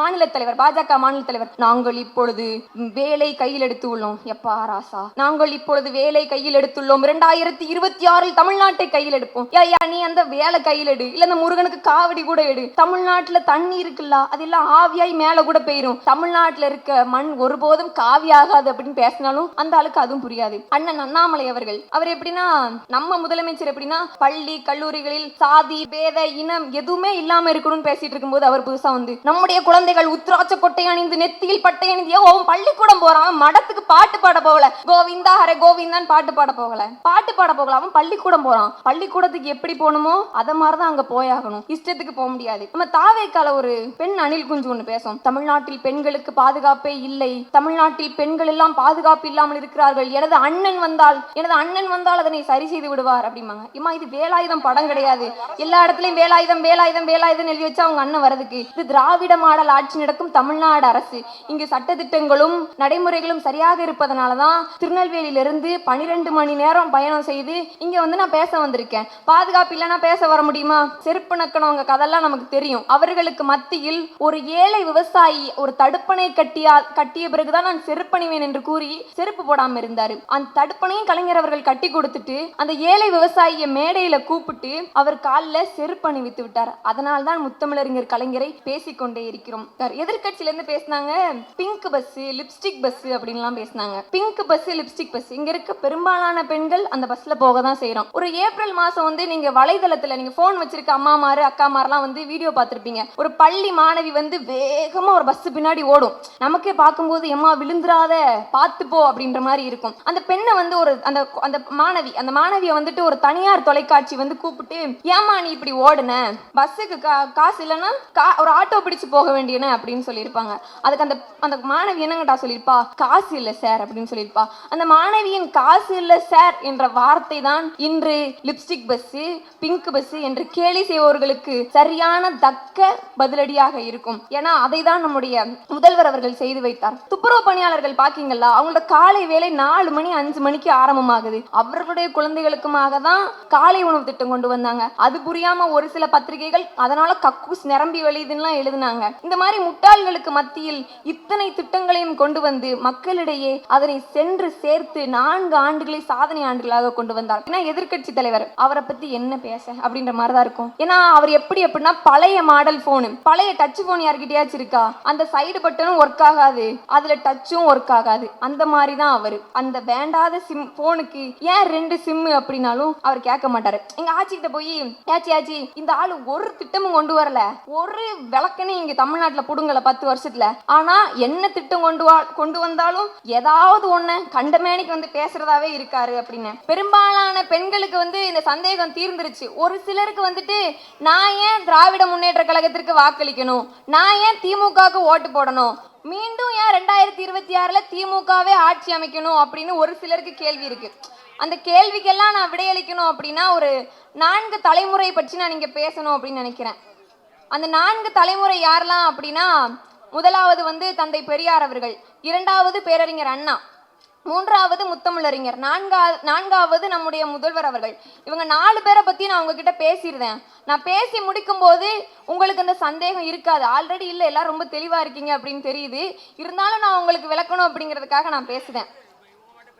மாநில தலைவர் பாஜக மாநில தலைவர் நாங்கள் இப்பொழுது வேலை கையில் எடுத்து உள்ளோம் எப்பா ராசா. நாங்கள் இப்பொழுது வேலை கையில் எடுத்துள்ளோம். இரண்டாயிரத்தி இருபத்தி ஆறில் தமிழ்நாட்டை கையில் எடுப்போம். ஐயா நீ அந்த வேலை கையில் எடு. இல்ல அந்த முருகனுக்கு காவடி கூட எடு. தமிழ்நாட்டுல தண்ணி இருக்குல்ல அதெல்லாம் ஆவியாய் மேல கூட போயிரும். தமிழ்நாட்டுல இருக்க மண் ஒருபோதும் காவியாகாது அப்படின்னு பேசினாலும் அந்த ஆளுக்கு அதுவும் புரியாது. அண்ணன் அண்ணாமலை அவர்கள் அவர் எப்படின்னா நம்ம முதலமைச்சர் எப்படின்னா பள்ளி கல்லூரிகளில் சாதி பேத இனம் எதுவுமே இல்லாம இருக்கணும்னு பேசிட்டு இருக்கும்போது அவர் புதுசா வந்து நம்முடைய குழந்தை குழந்தைகள் உத்ராட்ச கொட்டை அணிந்து நெத்தியில் பட்டை அணிந்து ஏன் அவன் பள்ளிக்கூடம் போறான் மடத்துக்கு பாட்டு பாட போகல. கோவிந்தா ஹரே கோவிந்தான் பாட்டு பாட போகல. பாட்டு பாட போகல அவன் பள்ளிக்கூடம் போறான். பள்ளிக்கூடத்துக்கு எப்படி போகணுமோ அத மாதிரிதான் அங்க போயாகணும் இஷ்டத்துக்கு போக முடியாது. நம்ம தாவேக்கால ஒரு பெண் அணில் குஞ்சு ஒண்ணு பேசும். தமிழ்நாட்டில் பெண்களுக்கு பாதுகாப்பே இல்லை. தமிழ்நாட்டில் பெண்கள் எல்லாம் பாதுகாப்பு இல்லாமல் இருக்கிறார்கள். எனது அண்ணன் வந்தால் எனது அண்ணன் வந்தால் அதனை சரி செய்து விடுவார் அப்படிம்பாங்க. இம்மா இது வேலாயுதம் படம் கிடையாது. எல்லா இடத்துலயும் வேலாயுதம் வேலாயுதம் வேலாயுதம் எழுதி வச்சு அவங்க அண்ணன் வரதுக்கு இது திராவிட மாடல் ஆட்சி நடக்கும் தமிழ்நாடு அரசு. இங்கு சட்டத்திட்டங்களும் நடைமுறைகளும் சரியாக இருப்பதனால தான் திருநெல்வேலியிலிருந்து பனிரெண்டு மணி நேரம் பயணம் செய்து இங்க வந்து நான் பேச வந்திருக்கேன். பாதுகாப்பு இல்லைன்னா பேச வர முடியுமா? செருப்பு நக்கணவங்க கதெல்லாம் நமக்கு தெரியும். அவர்களுக்கு மத்தியில் ஒரு ஏழை விவசாயி ஒரு தடுப்பணை கட்டியா கட்டிய பிறகுதான் நான் செருப்பணிவேன் என்று கூறி செருப்பு போடாம இருந்தாரு. அந்த தடுப்பணையும் கலைஞர் அவர்கள் கட்டி கொடுத்துட்டு அந்த ஏழை விவசாயியை மேடையில கூப்பிட்டு அவர் காலில் செருப்பு அணிவித்து விட்டார். அதனால் தான் முத்தமிழறிஞர் கலைஞரை பேசிக்கொண்டே இருக்கிறோம். எதிர்கட்சியில இருந்து பேசினாங்க பிங்க் பஸ் லிப்ஸ்டிக் பஸ் அப்படின்லாம் பேசினாங்க. பிங்க் பஸ் லிப்ஸ்டிக் பஸ் இங்க இருக்க பெரும்பாலான பெண்கள் அந்த பஸ்ல போக தான் செய்யறோம் ஒரு ஏப்ரல் மாசம் வந்து நீங்க வலைதளத்துல நீங்க போன் வச்சிருக்க அம்மாமாரு அக்காமாரெல்லாம் வந்து வீடியோ பார்த்துருப்பீங்க. ஒரு பள்ளி மாணவி வந்து வேகமா ஒரு பஸ் பின்னாடி ஓடும். நமக்கே பார்க்கும்போது எம்மா விழுந்துராத பார்த்து போ அப்படின்ற மாதிரி இருக்கும். அந்த பெண்ணை வந்து ஒரு அந்த அந்த மாணவி அந்த மாணவியை வந்துட்டு ஒரு தனியார் தொலைக்காட்சி வந்து கூப்பிட்டு ஏமா நீ இப்படி ஓடுன? பஸ்ஸுக்கு கா காசு இல்லைன்னா கா ஒரு ஆட்டோ பிடிச்சு போக வேண்டியன அப்படின்னு சொல்லியிருப்பாங்க. அதுக்கு அந்த அந்த மாணவி என்னங்கடா சொல்லியிருப்பா? காசு இல்லை சார் அப்படின்னு சொல்லியிருப்பா. அந்த மாணவியின் காசு இல்லை சார் என்ற வார்த்தை தான் இன்று லிப்ஸ்டிக் பஸ் பிங்க் பஸ் என்று கேலி செய்வோர்களுக்கு சரியான தக்க பதிலடியாக இருக்கும். ஏன்னா அதை தான் நம்முடைய முதல்வர் அவர்கள் செய்து வைத்தார். துப்புரவு பணியாளர்கள் பாக்கீங்களா? அவங்களோட காலை வேலை நாலு மணி அஞ்சு மணிக்கு ஆரம்பமாகுது. அவர்களுடைய குழந்தைகளுக்குமாக தான் காலை உணவு திட்டம் கொண்டு வந்தாங்க. அது புரியாம ஒரு சில பத்திரிகைகள் அதனால கக்கூஸ் நிரம்பி வழியுதுன்னா எழுதினாங்க. இந்த மாதிரி முட்டாள்களுக்கு மத்தியில் இத்தனை திட்டங்களையும் கொண்டு வந்து மக்களிடையே அதனை சென்று சேர்த்து நான்கு ஆண்டுகளை சாதனை ஆண்டுகளாக கொண்டு வந்தார். ஏன்னா எதிர்கட்சி தலைவர் அவரை பத்தி என்ன பேச அப்படின்ற மாதிரி தான் இருக்கும். ஏன்னா அவர் எப்படி எப்படின்னா பழைய மாடல் போனு பழைய டச் போன் யார்கிட்டயாச்சும் இருக்கா? அந்த சைடு பட்டனும் ஒர்க் ஆகாது. அதுல டச்சும் ஒர்க் ஆகாது. அந்த மாதிரி தான் அவர். அந்த வேண்டாத சிம் போனுக்கு ஏன் ரெண்டு சிம் அப்படின்னாலும் அவர் கேட்க மாட்டாரு. எங்க ஆச்சிக்கிட்ட போய் ஆச்சி ஆச்சி இந்த ஆளு ஒரு திட்டமும் கொண்டு வரல. ஒரு விளக்கனே இங்க தமிழ்நாட்டுல புடுங்கல பத்து வருஷத்துல. ஆனா என்ன திட்டம் கொண்டு வா கொண்டு வந்தாலும் ஏதாவது ஒண்ணு கண்டமேனிக்கு வந்து பேசுறதாவே இருக்காரு அப்படின்னு. பெரும்பாலான பெண்களுக்கு வந்து இந்த சந்தேகம் தீர்ந்துருச்சு. ஒரு சிலருக்கு வந்துட்டு நான் ஏன் திராவிட முன்னேற்ற கழகத்திற்கு வாக்களிக்கணும்? நான் ஏன் திமுகவுக்கு ஓட்டு போடணும்? மீண்டும் ஏன் ரெண்டாயிரத்தி இருபத்தி ஆறுல திமுகவே ஆட்சி அமைக்கணும் அப்படின்னு ஒரு சிலருக்கு கேள்வி இருக்கு. அந்த கேள்விக்கெல்லாம் நான் விடையளிக்கணும் அப்படின்னா ஒரு நான்கு தலைமுறை பற்றி நான் இங்கே பேசணும் அப்படின்னு நினைக்கிறேன். அந்த நான்கு தலைமுறை யாரெல்லாம் அப்படின்னா முதலாவது வந்து தந்தை பெரியார் அவர்கள் இரண்டாவது பேரறிஞர் அண்ணா மூன்றாவது முத்தமிழறிஞர் நான்கா நான்காவது நம்முடைய முதல்வர் அவர்கள். இவங்க நாலு பேரை பத்தி நான் உங்ககிட்ட பேசியிருந்தேன். நான் பேசி முடிக்கும் போது உங்களுக்கு அந்த சந்தேகம் இருக்காது. ஆல்ரெடி இல்லை எல்லாம் ரொம்ப தெளிவா இருக்கீங்க அப்படின்னு தெரியுது. இருந்தாலும் நான் உங்களுக்கு விளக்கணும் அப்படிங்கிறதுக்காக நான் பேசுகிறேன்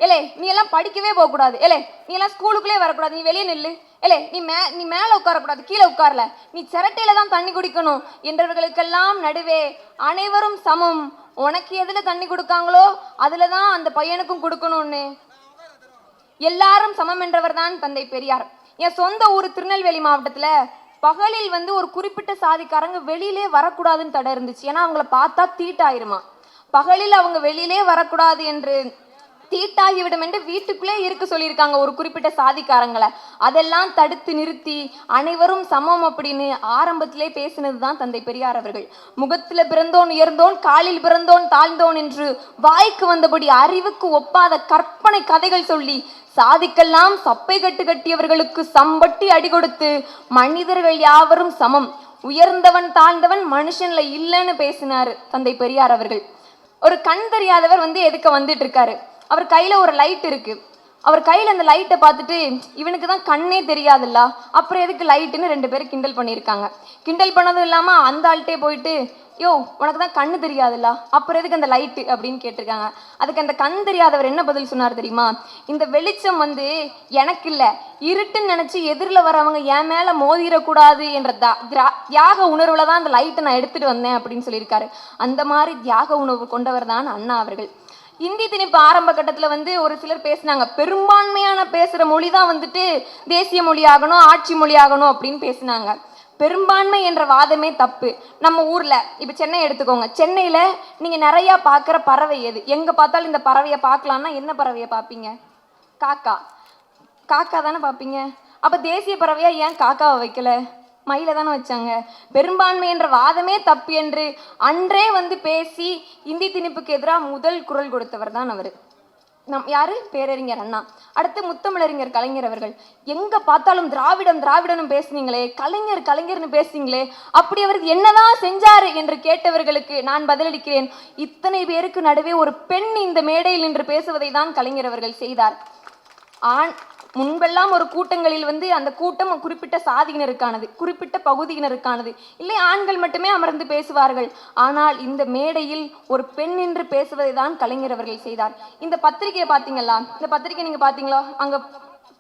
ஏலே நீ எல்லாம் படிக்கவே போகக்கூடாது. ஏலே நீ எல்லாம் ஸ்கூலுக்குள்ளே வரக்கூடாது. நீ வெளியே நில்லு. ஏலே நீ மே நீ மேலே உட்காரக்கூடாது கீழே உட்காரல. நீ சிரட்டையில தான் தண்ணி குடிக்கணும். என்றவர்களுக்கெல்லாம் நடுவே அனைவரும் சமம். உனக்கு எதுல தண்ணி கொடுக்காங்களோ அதுல தான் அந்த பையனுக்கும் கொடுக்கணும்னு. எல்லாரும் சமம் என்றவர் தான் தந்தை பெரியார். என் சொந்த ஊர் திருநெல்வேலி மாவட்டத்துல பகலில் வந்து ஒரு குறிப்பிட்ட சாதிக்காரங்க வெளியிலே வரக்கூடாதுன்னு தடை இருந்துச்சு. ஏன்னா அவங்கள பார்த்தா தீட்டாயிருமா. பகலில் அவங்க வெளியிலே வரக்கூடாது என்று தீட்டாகிவிடும் என்று வீட்டுக்குள்ளே இருக்க சொல்லியிருக்காங்க ஒரு குறிப்பிட்ட சாதிக்காரங்களை. அதெல்லாம் தடுத்து நிறுத்தி அனைவரும் சமம் அப்படின்னு ஆரம்பத்திலே பேசினது தான் தந்தை பெரியார் அவர்கள். முகத்துல பிறந்தோன் உயர்ந்தோன் காலில் பிறந்தோன் தாழ்ந்தோன் என்று வாய்க்கு வந்தபடி அறிவுக்கு ஒப்பாத கற்பனை கதைகள் சொல்லி சாதிக்கெல்லாம் சப்பை கட்டு கட்டியவர்களுக்கு சம்பட்டி அடி கொடுத்து மனிதர்கள் யாவரும் சமம். உயர்ந்தவன் தாழ்ந்தவன் மனுஷன்ல இல்லைன்னு பேசினாரு தந்தை பெரியார் அவர்கள். ஒரு கண் தெரியாதவர் வந்து எதுக்க வந்துட்டு இருக்காரு. அவர் கையில் ஒரு லைட் இருக்கு. அவர் கையில் அந்த லைட்டை பார்த்துட்டு இவனுக்கு தான் கண்ணே தெரியாதுல்ல. அப்புறம் எதுக்கு லைட்டுன்னு ரெண்டு பேரும் கிண்டல் பண்ணியிருக்காங்க. கிண்டல் பண்ணதும் இல்லாமல் அந்த ஆள்கிட்டே போயிட்டு யோ உனக்கு தான் கண்ணு தெரியாதுல்ல. அப்புறம் எதுக்கு அந்த லைட்டு அப்படின்னு கேட்டிருக்காங்க. அதுக்கு அந்த கண் தெரியாதவர் என்ன பதில் சொன்னார் தெரியுமா? இந்த வெளிச்சம் வந்து எனக்கு இல்லை. இருட்டுன்னு நினச்சி எதிரில் வரவங்க என் மேலே மோதிடக்கூடாது என்ற தா- திரா- தியாக உணர்வில் தான் அந்த லைட்டை நான் எடுத்துகிட்டு வந்தேன் அப்படின்னு சொல்லியிருக்காரு. அந்த மாதிரி தியாக உணர்வு கொண்டவர் தான் அண்ணா அவர்கள். இந்தி திணிப்பு ஆரம்ப கட்டத்தில் வந்து ஒரு சிலர் பேசினாங்க. பெரும்பான்மையான பேசுகிற மொழி தான் வந்துட்டு தேசிய மொழியாகணும் ஆட்சி மொழியாகணும் அப்படின்னு பேசினாங்க. பெரும்பான்மை என்ற வாதமே தப்பு. நம்ம ஊரில் இப்போ சென்னை எடுத்துக்கோங்க. சென்னையில் நீங்கள் நிறையா பார்க்குற பறவை எது? எங்கே பார்த்தாலும் இந்த பறவையை பார்க்கலான்னா என்ன பறவையை பார்ப்பீங்க? காக்கா. காக்கா தானே பார்ப்பீங்க. அப்போ தேசிய பறவையாக ஏன் காக்காவை வைக்கலை? மயிலை தானே வச்சாங்க. பெரும்பான்மை என்ற வாதமே தப்பு என்று அன்றே வந்து பேசி இந்தி திணிப்புக்கு எதிராக முதல் குரல் கொடுத்தவர் தான் அவர். நம் யாரு? பேரறிஞர் அண்ணா. அடுத்து முத்தமிழறிஞர் கலைஞர் அவர்கள். எங்க பார்த்தாலும் திராவிடம் திராவிடம்னு பேசுனீங்களே கலைஞர் கலைஞர்னு பேசுனீங்களே அப்படி அவர் என்னதான் செஞ்சாரு என்று கேட்டவர்களுக்கு நான் பதிலளிக்கிறேன். இத்தனை பேருக்கு நடுவே ஒரு பெண் இந்த மேடையில் நின்று பேசுவதை தான் கலைஞர் அவர்கள் செய்தார். ஆண் முன்பெல்லாம் ஒரு கூட்டங்களில் வந்து அந்த கூட்டம் குறிப்பிட்ட சாதியினருக்கானது குறிப்பிட்ட பகுதியினருக்கானது. இல்லை ஆண்கள் மட்டுமே அமர்ந்து பேசுவார்கள். ஆனால் இந்த மேடையில் ஒரு பெண் நின்று பேசுவதை தான் கலைஞர் அவர்கள் செய்தார். இந்த பத்திரிகையை பார்த்தீங்களா? இந்த பத்திரிகை நீங்கள் பார்த்தீங்களா? அங்கே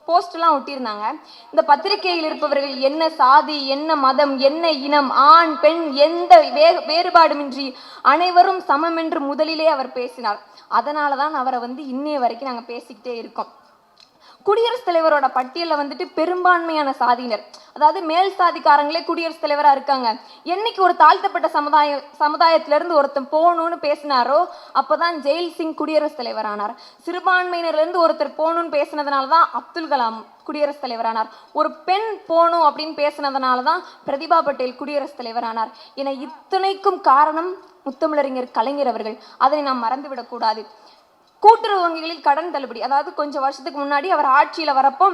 போஸ்ட்லாம் ஒட்டியிருந்தாங்க. இந்த பத்திரிகையில் இருப்பவர்கள் என்ன சாதி என்ன மதம் என்ன இனம் ஆண் பெண் எந்த வே வேறுபாடுமின்றி அனைவரும் சமம் என்று முதலிலே அவர் பேசினார். அதனால தான் அவரை வந்து இன்னைய வரைக்கும் நாங்கள் பேசிக்கிட்டே இருக்கோம். குடியரசுத் தலைவரோட பட்டியலில் வந்துட்டு பெரும்பான்மையான சாதியினர். அதாவது மேல் சாதிக்காரங்களே குடியரசுத் தலைவராக இருக்காங்க. என்னைக்கு ஒரு தாழ்த்தப்பட்ட சமுதாய சமுதாயத்திலிருந்து ஒருத்தன் போகணும்னு பேசினாரோ அப்போ தான் ஜெயில் சிங் குடியரசுத் தலைவர் ஆனார் சிறுபான்மையினர்லேருந்து ஒருத்தர் போகணும்னு பேசினதுனால தான் அப்துல் கலாம் குடியரசுத் தலைவரானார். ஒரு பெண் போகணும் அப்படின்னு பேசினதுனால தான் பிரதிபா பட்டேல் குடியரசுத் தலைவரானார். என இத்தனைக்கும் காரணம் முத்தமிழறிஞர் கலைஞர் அவர்கள். அதனை நாம் மறந்துவிடக்கூடாது. கூட்டுறவு வங்கிகளில் கடன் தள்ளுபடி. அதாவது கொஞ்சம் வருஷத்துக்கு முன்னாடி அவர் ஆட்சியில் வரப்போ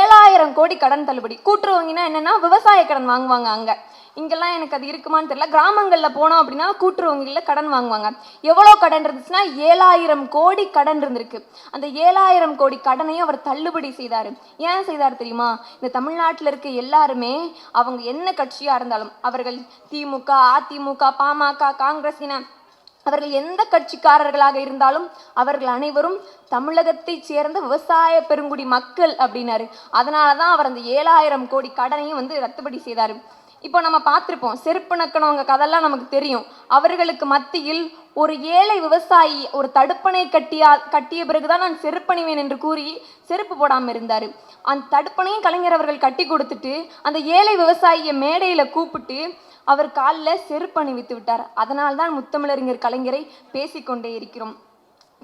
ஏழாயிரம் கோடி கடன் தள்ளுபடி. கூட்டுறவு வங்கினா என்னன்னா விவசாய கடன் வாங்குவாங்க அங்கே. இங்கெல்லாம் எனக்கு அது இருக்குமான்னு தெரியல. கிராமங்களில் போனோம் அப்படின்னா கூட்டுறவு வங்கிகளில் கடன் வாங்குவாங்க. எவ்வளோ கடன் இருந்துச்சுன்னா ஏழாயிரம் கோடி கடன் இருந்திருக்கு. அந்த ஏழாயிரம் கோடி கடனையும் அவர் தள்ளுபடி செய்தார். ஏன் செய்தார் தெரியுமா? இந்த தமிழ்நாட்டில் இருக்க எல்லாருமே அவங்க என்ன கட்சியாக இருந்தாலும் அவர்கள் திமுக அதிமுக பாமக காங்கிரஸ் என அவர்கள் எந்த கட்சிக்காரர்களாக இருந்தாலும் அவர்கள் அனைவரும் தமிழகத்தை சேர்ந்த விவசாய பெருங்குடி மக்கள் அப்படின்னாரு. அதனால தான் அவர் அந்த ஏழாயிரம் கோடி கடனையும் வந்து ரத்துபடி செய்தார். இப்போ நம்ம பார்த்துருப்போம் செருப்பு நக்கணவங்க கதெல்லாம் நமக்கு தெரியும். அவர்களுக்கு மத்தியில் ஒரு ஏழை விவசாயி ஒரு தடுப்பணை கட்டியா கட்டிய பிறகுதான் நான் செருப்பணிவேன் என்று கூறி செருப்பு போடாமல் இருந்தார். அந்த தடுப்பணையும் கலைஞர் அவர்கள் கட்டி கொடுத்துட்டு அந்த ஏழை விவசாயியை மேடையில் கூப்பிட்டு அவர் காலில் செருப்பு அணிவித்து விட்டார். அதனால்தான் முத்தமிழறிஞர் கலைஞரை பேசிக்கொண்டே இருக்கிறோம்.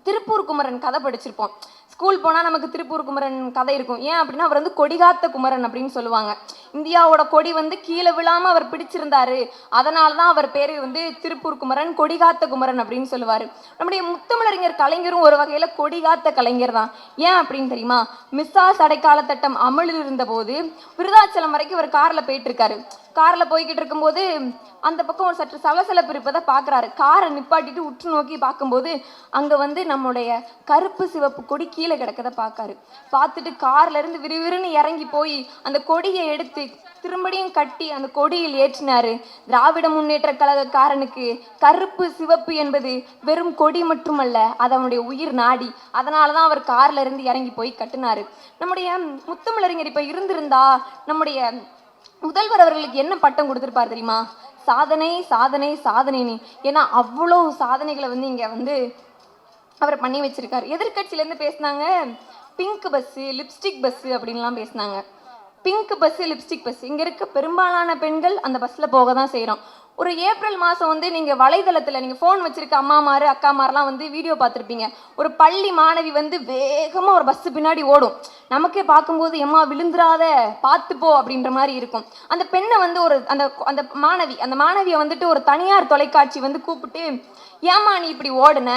திருப்பூர் குமரன் கதை படிச்சிருப்போம். ஸ்கூல் போனால் நமக்கு திருப்பூர் குமரன் கதை இருக்கும். ஏன் அப்படின்னா அவர் வந்து கொடிகாத்த குமரன் அப்படின்னு சொல்லுவாங்க. இந்தியாவோட கொடி வந்து கீழே விழாமல் அவர் பிடிச்சிருந்தாரு. அதனால தான் அவர் பேர் வந்து திருப்பூர் குமரன் கொடிகாத்த குமரன் அப்படின்னு சொல்லுவார். நம்முடைய முத்தமிழறிஞர் கலைஞரும் ஒரு வகையில் கொடிகாத்த கலைஞர் தான். ஏன் அப்படின்னு தெரியுமா? மிஸ்ஸாஸ் அடைக்கால திட்டம் அமலில் இருந்தபோது விருதாச்சலம் வரைக்கும் அவர் காரில் போயிட்டு இருக்காரு. காரில் போய்கிட்டு இருக்கும்போது அந்த பக்கம் ஒரு சற்று சலசலப்பு இருப்பதை பார்க்குறாரு. காரை நிப்பாட்டிட்டு உற்று நோக்கி பார்க்கும்போது அங்கே வந்து நம்முடைய கருப்பு சிவப்பு கொடி கீழே கிடக்கதை பார்க்காரு. பார்த்துட்டு கார்லேருந்து விறுவிறுன்னு இறங்கி போய் அந்த கொடியை எடுத்து திரும்படியும் கட்டி அந்த கொடியில் ஏற்றினாரு. திராவிட முன்னேற்ற கழகக்காரனுக்கு கருப்பு சிவப்பு என்பது வெறும் கொடி மட்டுமல்ல அது அவனுடைய உயிர் நாடி. அதனால தான் அவர் கார்ல இருந்து இறங்கி போய் கட்டினாரு. நம்முடைய முத்தமிழறிஞர் இப்போ இருந்திருந்தா நம்முடைய முதல்வர் அவர்களுக்கு என்ன பட்டம் கொடுத்துருப்பார் தெரியுமா? சாதனை சாதனை சாதனைன்னு. ஏன்னா அவ்வளோ சாதனைகளை வந்து இங்கே வந்து அவர் பண்ணி வச்சிருக்காரு. எதிர்கட்சியிலேருந்து பேசினாங்க பிங்க் பஸ்ஸு லிப்ஸ்டிக் பஸ்ஸு அப்படின்லாம் பேசினாங்க. பிங்க் பஸ்ஸு லிப்ஸ்டிக் பஸ் இங்கே இருக்க பெரும்பாலான பெண்கள் அந்த பஸ்ஸில் போக தான் செய்கிறோம் ஒரு ஏப்ரல் மாதம் வந்து நீங்கள் வலைதளத்தில் நீங்கள் ஃபோன் வச்சுருக்க அம்மாமாரு அக்காமாரெலாம் வந்து வீடியோ பார்த்துருப்பீங்க. ஒரு பள்ளி மாணவி வந்து வேகமாக ஒரு பஸ்ஸு பின்னாடி ஓடும். நமக்கே பார்க்கும்போது எம்மா விழுந்துராத பார்த்துப்போ அப்படின்ற மாதிரி இருக்கும். அந்த பெண்ணை வந்து ஒரு அந்த அந்த மாணவி அந்த மாணவியை வந்துட்டு ஒரு தனியார் தொலைக்காட்சி வந்து கூப்பிட்டு ஏம்மா நீ இப்படி ஓடுன?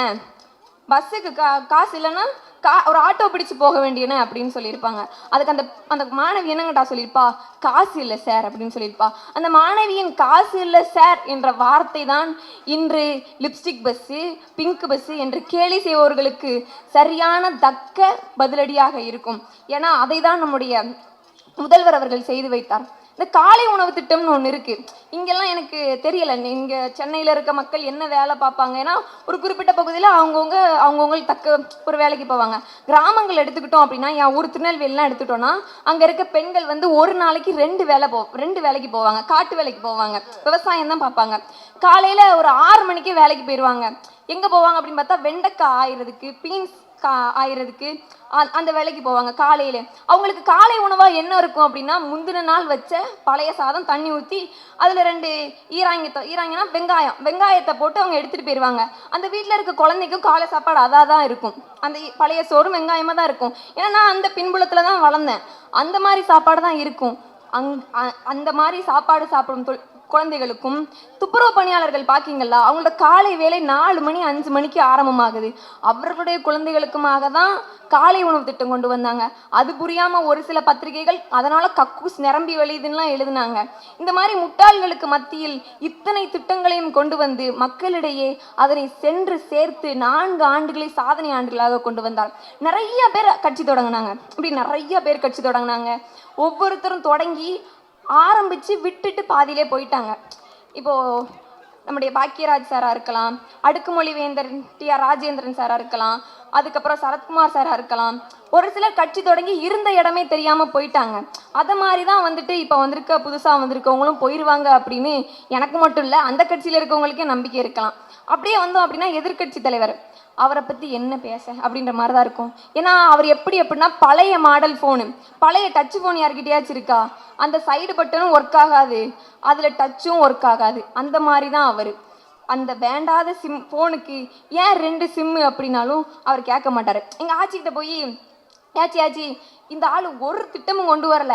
பஸ்ஸுக்கு கா காசு இல்லைன்னா கா ஒரு ஆட்டோ பிடிச்சு போக வேண்டியன அப்படின்னு சொல்லியிருப்பாங்க. அதுக்கு அந்த அந்த மாணவி என்னங்கடா சொல்லியிருப்பா? காசு இல்லை சார் அப்படின்னு சொல்லியிருப்பா. அந்த மாணவியின் காசு இல்லை சார் என்ற வார்த்தை தான் இன்று லிப்ஸ்டிக் பஸ்ஸு பிங்க் பஸ்ஸு என்று கேலி செய்பவர்களுக்கு சரியான தக்க பதிலடியாக இருக்கும். ஏன்னா அதை தான் நம்முடைய முதல்வர் அவர்கள் செய்து வைத்தார். இந்த காலை உணவு திட்டம்னு ஒன்று இருக்குது இங்கெல்லாம் எனக்கு தெரியல. இங்கே சென்னையில் இருக்க மக்கள் என்ன வேலை பார்ப்பாங்க? ஏன்னா ஒரு குறிப்பிட்ட பகுதியில் அவங்கவுங்க அவங்கவுங்களுக்கு தக்க ஒரு வேலைக்கு போவாங்க. கிராமங்கள் எடுத்துக்கிட்டோம் அப்படின்னா என் ஊர் திருநெல்வேலிலாம் எடுத்துக்கிட்டோன்னா அங்கே இருக்க பெண்கள் வந்து ஒரு நாளைக்கு ரெண்டு வேலை போ ரெண்டு வேலைக்கு போவாங்க. காட்டு வேலைக்கு போவாங்க. விவசாயம் தான் பார்ப்பாங்க. காலையில் ஒரு ஆறு மணிக்கே வேலைக்கு போயிடுவாங்க எங்கே போவாங்க அப்படின்னு பார்த்தா வெண்டைக்காய் ஆயிரதுக்கு பீன்ஸ் கா ஆயிரதுக்கு அந்த வேலைக்கு போவாங்க காலையில. அவங்களுக்கு காலை உணவா என்ன இருக்கும் அப்படின்னா முந்தின நாள் வச்ச பழைய சாதம் தண்ணி ஊற்றி அதில் ரெண்டு ஈராங்கத்தை ஈராங்கன்னா வெங்காயம். வெங்காயத்தை போட்டு அவங்க எடுத்துகிட்டு போயிடுவாங்க அந்த வீட்டில் இருக்க குழந்தைக்கும் காலை சாப்பாடு அதாக தான் இருக்கும். அந்த பழைய சோறும் வெங்காயமாக தான் இருக்கும். ஏன்னா நான் அந்த பின்புலத்தில் தான் வளர்ந்தேன். அந்த மாதிரி சாப்பாடு தான் இருக்கும். அங் அ- அந்த மாதிரி சாப்பாடு சாப்பிடும் தொல் குழந்தைகளுக்கும் துப்புரவு பணியாளர்கள் பார்க்கிங்களா அவங்களோட காலை வேலை நாலு மணி அஞ்சு மணிக்கு ஆரம்பமாகுது. அவர்களுடைய குழந்தைகளுக்குமாக தான் காலை உணவு திட்டம் கொண்டு வந்தாங்க. அது புரியாமல் ஒரு சில பத்திரிகைகள் அதனால் கக்கூஸ் நிரம்பி வழியுதுன்னெலாம் எழுதினாங்க. இந்த மாதிரி முட்டாள்களுக்கு மத்தியில் இத்தனை திட்டங்களையும் கொண்டு வந்து மக்களிடையே அதனை சென்று சேர்த்து நான்கு ஆண்டுகளை சாதனை ஆண்டுகளாக கொண்டு வந்தார். நிறைய பேர் கட்சி தொடங்கினாங்க. இப்படி நிறைய பேர் கட்சி தொடங்கினாங்க. ஒவ்வொருத்தரும் தொடங்கி ஆரம்பித்து விட்டுட்டு பாதியிலே போயிட்டாங்க. இப்போது நம்முடைய பாக்கியராஜ் சாராக இருக்கலாம் அடுக்குமொழி வேந்தர் டி ஆர் ராஜேந்திரன் சாராக இருக்கலாம் அதுக்கப்புறம் சரத்குமார் சாராக இருக்கலாம். ஒரு சிலர் கட்சி தொடங்கி இருந்த இடமே தெரியாமல் போயிட்டாங்க. அதை மாதிரி தான் வந்துட்டு இப்போ வந்திருக்க புதுசாக வந்திருக்கவங்களும் போயிடுவாங்க அப்படின்னு எனக்கு மட்டும் இல்லை அந்த கட்சியில் இருக்கவங்களுக்கே நம்பிக்கை இருக்கலாம். அப்படியே வந்தோம் அப்படின்னா எதிர்க்கட்சி தலைவர். அவரை பற்றி என்ன பேச அப்படின்ற மாதிரி தான் இருக்கும். ஏன்னா அவர் எப்படி எப்படின்னா பழைய மாடல் ஃபோனு பழைய டச் ஃபோன் யார்கிட்டயாச்சும் இருக்கா? அந்த சைடு பட்டனும் ஒர்க் ஆகாது. அதில் டச்சும் ஒர்க் ஆகாது. அந்த மாதிரி தான் அவர். அந்த வேண்டாத சிம் ஃபோனுக்கு ஏன் ரெண்டு சிம்மு அப்படின்னாலும் அவர் கேட்க மாட்டார். எங்கள் ஆச்சிக்கிட்ட போய் ஏச்சி ஆச்சி இந்த ஆள் ஒரு திட்டமும் கொண்டு வரல.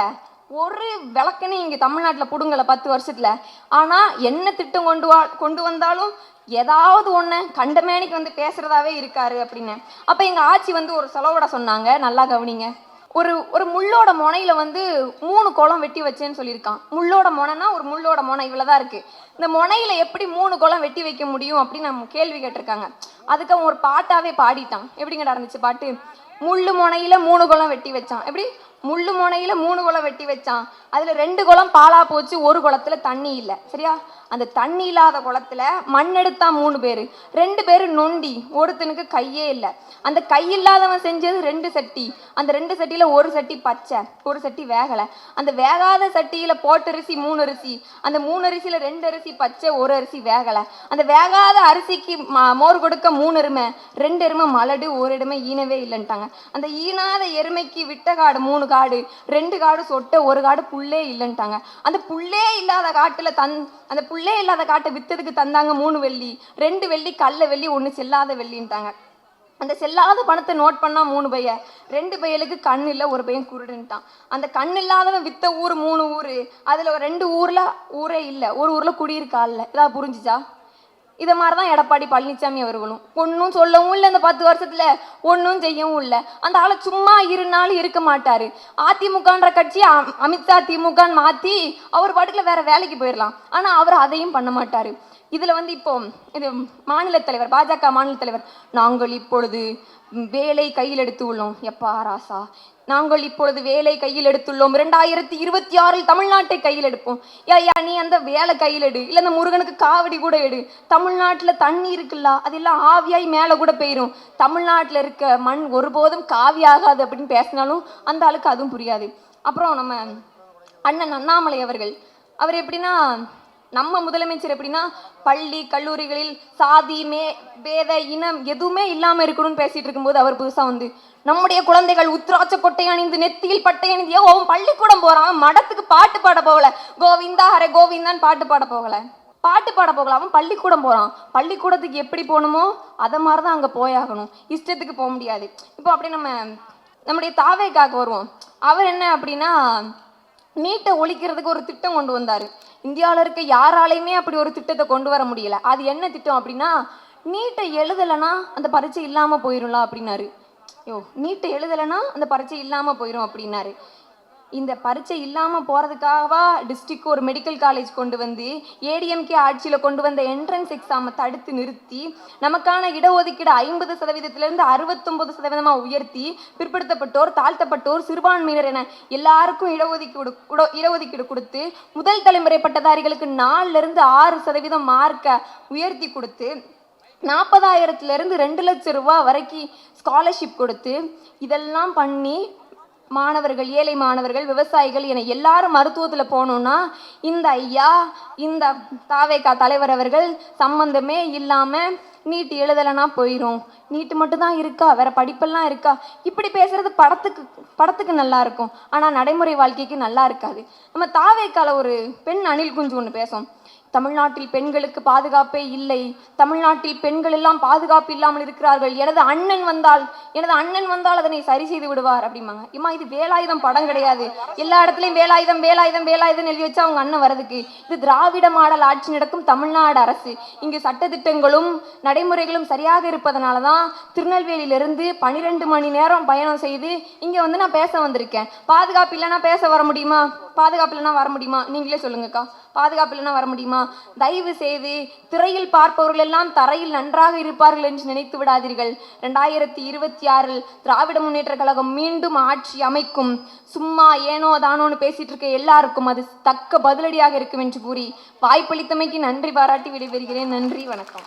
ஒரு விளக்குன்னு இங்கே தமிழ்நாட்டில் பிடுங்கலை பத்து வருஷத்தில். ஆனால் என்ன திட்டம் கொண்டு வா கொண்டு வந்தாலும் ஏதாவது ஒன்று கண்டமேனிக்கு வந்து பேசுகிறதாவே இருக்காரு அப்படின்னு. அப்போ எங்கள் ஆச்சி வந்து ஒரு செலவோட சொன்னாங்க நல்லா கவனிங்க. ஒரு ஒரு முள்ளோட முனையில் வந்து மூணு குளம் வெட்டி வச்சேன்னு சொல்லியிருக்கான். முள்ளோட முனைனா ஒரு முள்ளோட முனை இவ்வளோதான் இருக்குது இந்த முனையில் எப்படி மூணு குளம் வெட்டி வைக்க முடியும் அப்படின்னு நம்ம கேள்வி கேட்டிருக்காங்க. அதுக்கு அவன் ஒரு பாட்டாகவே பாடிட்டான். எப்படிங்கடா இருந்துச்சு பாட்டு? முள்ளு முனையில் மூணு குளம் வெட்டி வச்சான். எப்படி? முள்ளு முனையில மூணு குளம் வெட்டி வச்சான். அதுல ரெண்டு குளம் பாலா போச்சு ஒரு குளத்துல தண்ணி இல்லை. சரியா? அந்த தண்ணி இல்லாத குளத்துல மண் எடுத்தா மூணு பேர். ரெண்டு பேர் நொண்டி ஒருத்தனுக்கு கையே இல்லை. அந்த கை இல்லாதவன் செஞ்சது ரெண்டு சட்டி. அந்த ரெண்டு சட்டியில ஒரு சட்டி பச்சை ஒரு சட்டி வேகலை. அந்த வேகாத சட்டியில போட்டரிசி மூணு அரிசி. அந்த மூணு அரிசியில ரெண்டு அரிசி பச்சை ஒரு அரிசி வேகலை. அந்த வேகாத அரிசிக்கு மோர் கொடுக்க மூணு எருமை. ரெண்டு எருமை மலடு ஒரு எருமை ஈனவே இல்லைன்ட்டாங்க. அந்த ஈனாத எருமைக்கு விட்ட காடு மூணு காடு ரெண்டு காடு சொட்ட ஒரு காடு புல்லே இல்லைன்ட்டாங்க. அந்த புல்லே இல்லாத காட்டில் தந் அந்த புல்லே இல்லாத காட்டை வித்ததுக்கு தந்தாங்க மூணு வெள்ளி. ரெண்டு வெள்ளி கல்ல வெள்ளி ஒன்று செல்லாத வெள்ளின்ட்டாங்க. அந்த செல்லாத பணத்தை நோட் பண்ணால் மூணு பைய. ரெண்டு பையலுக்கு கண் இல்லை ஒரு பையன் குருடுன்ட்டான். அந்த கண் இல்லாதவன் வித்த ஊர் மூணு ஊர். அதில் ஒரு ரெண்டு ஊரில் ஊரே இல்லை. ஒரு ஊரில் குடியிருக்கா இல்லை. இதாக புரிஞ்சுச்சா? இதை மாதிரி தான் எடப்பாடி பழனிசாமி அவர்களும். ஒன்றும் சொல்லவும் இல்லை இந்த பத்து வருஷத்தில். ஒன்றும் செய்யவும் இல்லை. அந்த ஆளை சும்மா இருந்தாலும் இருக்க மாட்டார். அதிமுகன்ற கட்சி அமித்ஷா திமுகன்னு மாற்றி அவர் பாட்டுக்குள்ள வேற வேலைக்கு போயிடலாம் ஆனால் அவர் அதையும் பண்ண மாட்டார். இதில் வந்து இப்போ இது மாநில தலைவர் பாஜக மாநில தலைவர் நாங்கள் இப்பொழுது வேலை கையில் எடுத்து உள்ளோம் எப்பா ராசா. நாங்கள் இப்பொழுது வேலை கையில் எடுத்துள்ளோம். இரண்டாயிரத்தி இருபத்தி ஆறில் தமிழ்நாட்டை கையில் எடுப்போம். ஐயா நீ அந்த வேலை கையில் எடு. இல்லை அந்த முருகனுக்கு காவடி கூட எடு. தமிழ்நாட்டில் தண்ணி இருக்குல்ல. அதெல்லாம் ஆவியாய் மேலே கூட போயிடும் தமிழ்நாட்டில் இருக்க மண் ஒருபோதும் காவியாகாது அப்படின்னு பேசினாலும் அந்த ஆளுக்கு அதுவும் புரியாது. அப்புறம் நம்ம அண்ணன் அண்ணாமலை அவர்கள். அவர் எப்படின்னா நம்ம முதலமைச்சர் எப்படின்னா பள்ளி கல்லூரிகளில் சாதி மே பேத இனம் எதுவுமே இல்லாமல் இருக்கணும்னு பேசிட்டு இருக்கும்போது அவர் புதுசாக வந்து நம்முடைய குழந்தைகள் உத்ராட்ச கொட்டை அணிந்து நெத்தியில் பட்டை அணிந்து ஏன் அவன் பள்ளிக்கூடம் போகிறான் அவன் மடத்துக்கு பாட்டு பாட போகல. கோவிந்தா ஹரே கோவிந்தான்னு பாட்டு பாட போகல. பாட்டு பாட போகல. அவன் பள்ளிக்கூடம் போகிறான் பள்ளிக்கூடத்துக்கு எப்படி போகணுமோ அதை மாதிரி தான் அங்கே போயாகணும். இஷ்டத்துக்கு போக முடியாது. இப்போ அப்படி நம்ம நம்முடைய தாவேக்காக வருவோம். அவர் என்ன அப்படின்னா நீட்டை ஒழிக்கிறதுக்கு ஒரு திட்டம் கொண்டு வந்தார். இந்தியாவில் இருக்க யாராலையுமே அப்படி ஒரு திட்டத்தை கொண்டு வர முடியல. அது என்ன திட்டம் அப்படின்னா நீட்டை எழுதலைன்னா அந்த பரீட்சை இல்லாமல் போயிடும்ல அப்படின்னாரு. யோ நீட்டை எழுதலைன்னா அந்த பரீட்சை இல்லாமல் போயிடும் அப்படின்னாரு. இந்த பரீட்சை இல்லாமல் போகிறதுக்காகவா டிஸ்ட்ரிக்ட் ஒரு மெடிக்கல் காலேஜ் கொண்டு வந்து ஏடிஎம்கே ஆட்சியில் கொண்டு வந்த என்ட்ரன்ஸ் எக்ஸாமை தடுத்து நிறுத்தி நமக்கான இடஒதுக்கீடு ஐம்பது சதவீதத்திலேருந்து அறுபத்தொம்பது சதவீதமாக உயர்த்தி பிற்படுத்தப்பட்டோர் தாழ்த்தப்பட்டோர் சிறுபான்மையினர் என எல்லாருக்கும் இடஒதுக்கீடு கூட இடஒதுக்கீடு கொடுத்து முதல் தலைமுறை பட்டதாரிகளுக்கு நாலுலேருந்து ஆறு சதவீதம் மார்க்கை உயர்த்தி கொடுத்து நாற்பதாயிரத்துலேருந்து ரெண்டு லட்சம் ரூபா வரைக்கும் ஸ்காலர்ஷிப் கொடுத்து இதெல்லாம் பண்ணி மாணவர்கள் ஏழை மாணவர்கள் விவசாயிகள் என எல்லாரும் மருத்துவத்தில் போகணுன்னா இந்த ஐயா இந்த தாவேக்கா தலைவர் அவர்கள் சம்பந்தமே இல்லாமல் நீட் எழுதலைன்னா போயிடும் நீட்டு மட்டும்தான் இருக்கா? வேற படிப்பெல்லாம் இருக்கா? இப்படி பேசுறது படத்துக்கு படத்துக்கு நல்லா இருக்கும். ஆனால் நடைமுறை வாழ்க்கைக்கு நல்லா இருக்காது. நம்ம தாவேக்கால ஒரு பெண் அணில் குஞ்சு ஒன்று பேசும். தமிழ்நாட்டில் பெண்களுக்கு பாதுகாப்பே இல்லை. தமிழ்நாட்டில் பெண்கள் எல்லாம் பாதுகாப்பு இல்லாமல் இருக்கிறார்கள். எனது அண்ணன் வந்தால் எனது அண்ணன் வந்தால் அதனை சரி செய்து விடுவார் அப்படிம்பாங்க. இம்மா இது வேலாயுதம் படம் கிடையாது. எல்லா இடத்துலையும் வேலாயுதம் வேலாயுதம் வேலாயுதம் எழுதி வச்சு அவங்க அண்ணன் வரதுக்கு இது திராவிட மாடல் ஆட்சி நடக்கும் தமிழ்நாடு அரசு. இங்கு சட்டத்திட்டங்களும் நடைமுறைகளும் சரியாக இருப்பதனால தான் திருநெல்வேலியிலிருந்து பனிரெண்டு மணி நேரம் பயணம் செய்து இங்கே வந்து நான் பேச வந்திருக்கேன். பாதுகாப்பு இல்லைன்னா பேச வர முடியுமா? பாதுகாப்பு வர முடியுமா? நீங்களே சொல்லுங்கக்கா. பாதுகாப்பு வர முடியுமா? தயவு செய்து திரையில் பார்ப்பவர்கள் எல்லாம் தரையில் நன்றாக இருப்பார்கள் என்று நினைத்து விடாதீர்கள். ரெண்டாயிரத்தி இருபத்தி ஆறில் திராவிட முன்னேற்ற கழகம் மீண்டும் ஆட்சி அமைக்கும். சும்மா ஏனோ தானோன்னு பேசிட்டு இருக்க எல்லாருக்கும் அது தக்க பதிலடியாக இருக்கும் என்று கூறி வாய்ப்பளித்தமைக்கு நன்றி பாராட்டி விடைபெறுகிறேன். நன்றி வணக்கம்.